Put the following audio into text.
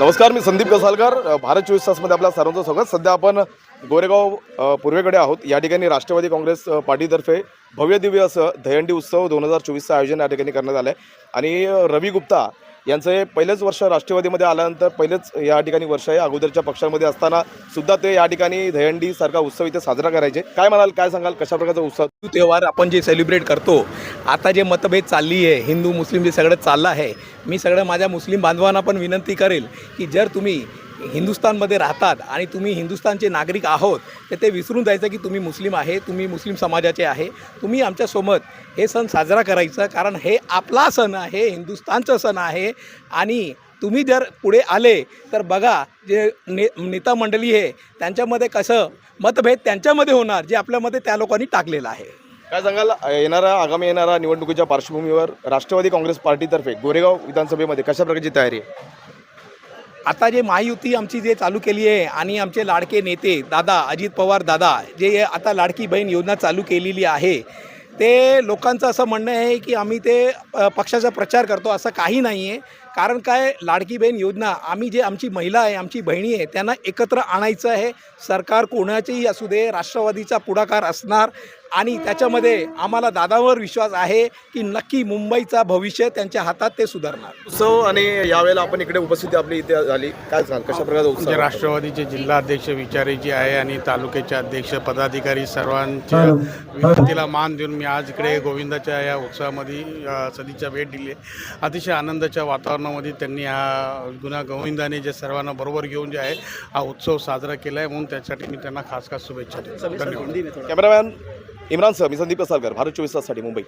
नमस्कार मी संदीप कसालकर भारत चोवीस तासमध्ये आपल्या सर्वांचं स्वागत. सध्या आपण गोरेगाव पूर्वेकडे आहोत. या ठिकाणी राष्ट्रवादी काँग्रेस पार्टीतर्फे भव्य दिव्य असं दहंडी उत्सव दोन हजार चोवीसचं आयोजन या ठिकाणी करण्यात आलं आहे आणि रवी गुप्ता यांचं हे पहिलेच वर्ष राष्ट्रवादीमध्ये आल्यानंतर पहिलेच या ठिकाणी वर्ष आहे. अगोदरच्या पक्षामध्ये असताना सुद्धा ते या ठिकाणी दहंडी सारखा उत्सव इथे साजरा करायचे. काय म्हणाल काय सांगाल कशा प्रकारचा उत्सव त्योहार आपण जे सेलिब्रेट करतो आता जे मतभेद चालली आहे हिंदू मुस्लिम जे सगळं चाललं आहे मी सगळं माझ्या मुस्लिम बांधवांना पण विनंती करेल की जर तुम्ही हिंदुस्थानमध्ये राहतात आणि तुम्ही हिंदुस्थानचे नागरिक आहोत तर ते विसरून जायचं की तुम्ही मुस्लिम आहे तुम्ही मुस्लिम समाजाचे आहे तुम्ही आमच्यासोबत हे सण साजरा करायचं कारण हे आपला सण आहे हिंदुस्थानचं सण आहे आणि तुम्ही जर पुढे आले तर बघा जे ने नेता मंडळी आहे त्यांच्यामध्ये कसं मतभेद त्यांच्यामध्ये होणार जे आपल्यामध्ये त्या लोकांनी टाकलेलं आहे. काय सांगाल? येणाऱ्या येणारा आगामी येणाऱ्या निवडणुकीच्या पार्श्वभूमीवर राष्ट्रवादी काँग्रेस पार्टीतर्फे गोरेगाव विधानसभेमध्ये कशा प्रकारची तयारी आहे? आता जे महायुती आमची जे चालू केली आहे आणि आमचे लाडके नेते दादा अजित पवार दादा जे आता लाडकी बहीण योजना चालू केलेली आहे ते लोकांचं असं म्हणणं आहे की आम्ही ते पक्षाचा प्रचार करतो असं काही नाही आहे कारण काय लाडकी बहीण योजना आम्ही जे आमची महिला आहे आमची बहिणी आहे त्यांना एकत्र आणायचं आहे. सरकार कोणाचेही असू दे राष्ट्रवादीचा पुढाकार असणार आणि त्याच्यामध्ये आम्हाला दादावर विश्वास आहे की नक्की मुंबईचा भविष्य त्यांच्या हातात ते सुधारणार. उत्सव आणि यावेळेला आपण इकडे उपस्थिती आपली इथे झाली. काय सांगाल कशा प्रकारचा उत्सव म्हणजे राष्ट्रवादीचे जिल्हाध्यक्ष विचारेजी आहे आणि तालुक्याचे अध्यक्ष पदाधिकारी सर्वांच्या विनंतीला मान देऊन मी आज इकडे गोविंदाच्या या उत्सवामध्ये अ, सदिच्छा भेट दिली अतिशय आनंदाच्या वातावरणामध्ये त्यांनी हा जुन्या गोविंदाने जे सर्वांना बरोबर घेऊन जे आहे हा उत्सव साजरा केला आहे म्हणून त्यासाठी मी त्यांना खास खास शुभेच्छा देतो. धन्यवाद. कॅमेरामॅन इम्रान सह मी संदीप कसालकर भारत चोवीस ताससाठी मुंबई.